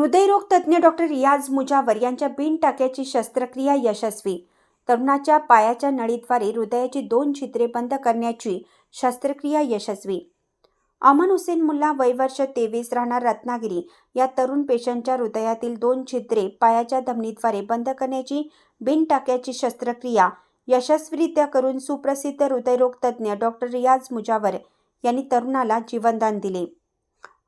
हृदयरोग तज्ज्ञ डॉक्टर रियाज मुजावर यांच्या बिन टाक्याची शस्त्रक्रिया यशस्वी. तरुणाच्या पायाच्या नळीद्वारे हृदयाची दोन छिद्रे बंद करण्याची शस्त्रक्रिया यशस्वी. अमन हुसेन मुल्ला वयवर्ष तेवीस राहणार रत्नागिरी. या तरुण पेशंटच्या हृदयातील दोन छिद्रे पायाच्या धमनीद्वारे बंद करण्याची बिनटाक्याची शस्त्रक्रिया यशस्वीरित्या करून सुप्रसिद्ध हृदयरोग तज्ज्ञ डॉक्टर रियाज मुजावर यांनी तरुणाला जीवनदान दिले.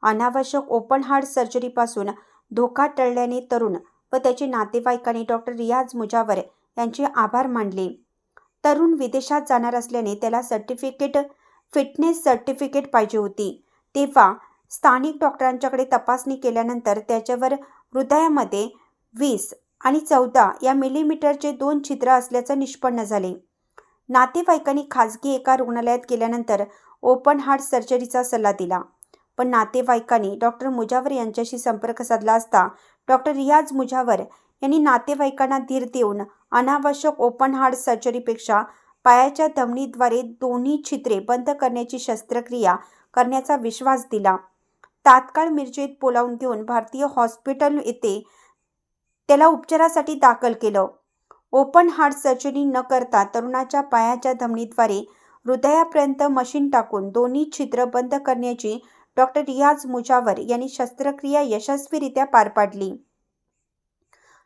अनावश्यक ओपन हार्ट सर्जरीपासून धोका टळल्याने तरुण व त्याचे नातेवाईकांनी डॉक्टर रियाज मुजावर यांचे आभार मानले. तरुण विदेशात जाणार असल्याने त्याला सर्टिफिकेट फिटनेस सर्टिफिकेट पाहिजे होती. तेव्हा स्थानिक डॉक्टरांच्याकडे तपासणी केल्यानंतर त्याच्यावर हृदयामध्ये वीस आणि चौदा या मिलीमीटरचे दोन छिद्र असल्याचं निष्पन्न झाले. नातेवाईकांनी खाजगी एका रुग्णालयात गेल्यानंतर ओपन हार्ट सर्जरीचा सल्ला दिला. पण नातेवाईकांनी डॉक्टर मुजावर यांच्याशी संपर्क साधला असता डॉक्टर रियाज मुजावर यांनी नातेवाईकांना धीर देऊन अनावश्यक ओपन हार्ट सर्जरीपेक्षा पायाच्या धमनीद्वारे दोन्ही छिद्रे बंद करण्याची शस्त्रक्रिया करण्याचा विश्वास दिला. तात्काळ मिरजेत बोलावून घेऊन भारतीय हॉस्पिटल येथे त्याला उपचारासाठी दाखल केलं. ओपन हार्ट सर्जरी न करता तरुणाच्या पायाच्या धमनीद्वारे हृदयापर्यंत मशीन टाकून दोन्ही छिद्र बंद करण्याची डॉक्टर रियाज मुजावर यांनी शस्त्रक्रिया यशस्वीरित्या पार पाडली.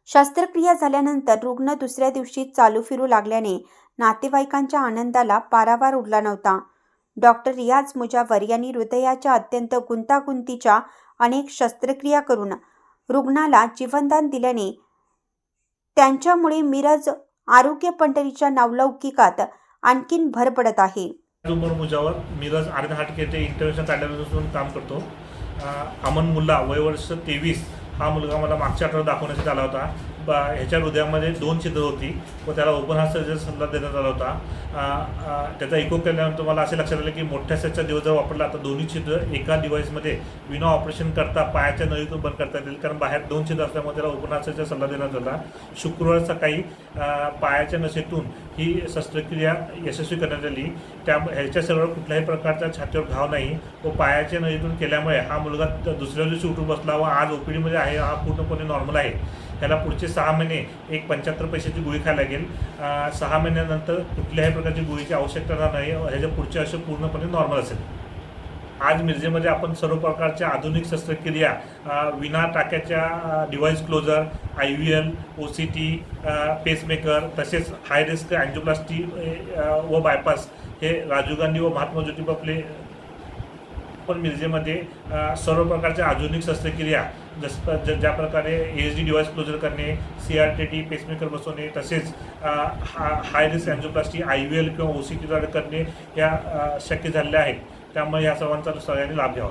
शस्त्रक्रिया झाल्यानंतर रुग्ण दुसऱ्या दिवशी चालू फिरू लागल्याने नातेवाईकांच्या आनंदाला पारावार उरला नव्हता. डॉक्टर रियाज मुजावर यांनी हृदयाच्या अत्यंत गुंतागुंतीच्या अनेक शस्त्रक्रिया करून रुग्णाला जीवनदान दिल्याने त्यांच्यामुळे मिरज आरोग्य पंढरीच्या नावलौकिकात आणखीन भर पडत आहे. उमर मुजावर मिरज आर्ध हार्ट केअरचे इंटरव्हेन्शन कार्डिओलॉजिस्ट काम करतो. अमन मुल्ला वय वर्ष तेवीस हा मुलगा मला मागच्या आठवड्यात दाखवण्यात आला होता. बा ह्याच्या हृदयामध्ये दोन छिद्र होती. व त्याला ओपन हार्ट सर्जरी सल्ला देण्यात आला होता. त्याचा इको केल्यानंतर मला असे लक्षात आलं की मोठ्या सेटचा दिवस जर वापरला तर दोन्ही छिद्र एका डिव्हाइसमध्ये विना ऑपरेशन करता पायाच्या नळीतून बंद करता येतील. कारण बाहेर दोन छिद्र असल्यामुळे त्याला ओपन हार्ट सर्जरीचा सल्ला देण्यात आला. शुक्रवार सकाळी पायाच्या नशेतून ही शस्त्रक्रिया यशस्वी करण्यात आली. त्या ह्याच्या सर्व कुठल्याही प्रकारचा छातीवर घाव नाही. व पायाच्या नळीतून केल्यामुळे हा मुलगा दुसऱ्या दिवशी उठून बसला व आज ओपीडीमध्ये आहे. हा पूर्णपणे नॉर्मल आहे. त्याला पुढचे सहा महिने एक पंच्याहत्तर पैशाची गोळी खायला लागेल. सहा महिन्यानंतर कुठल्याही प्रकारची गोळीची आवश्यकता नाही. ह्याच्या पुढचे आयुष्य पूर्णपणे नॉर्मल असेल. आज मिरजेमध्ये आपण सर्व प्रकारच्या आधुनिक शस्त्रक्रिया विना टाक्याच्या device closure I V L O C T pacemaker तसेच हाय रिस्क अँजिओप्लास्टी व बायपास हे राजीव गांधी व महात्मा ज्योतिबा फुले पण मिरजेमध्ये सर्व प्रकारच्या आधुनिक शस्त्रक्रिया जस ज- ज्या प्रकारे एच डी डिवाइस क्लोजर करणे C R T T pacemaker बसवणे तसेच हा high risk angioplasty I V L किंवा ओ सी टीद्वारे करणे या शक्य झालेल्या आहेत. त्यामुळे या सर्वांचा सगळ्यांनी लाभ घ्यावा.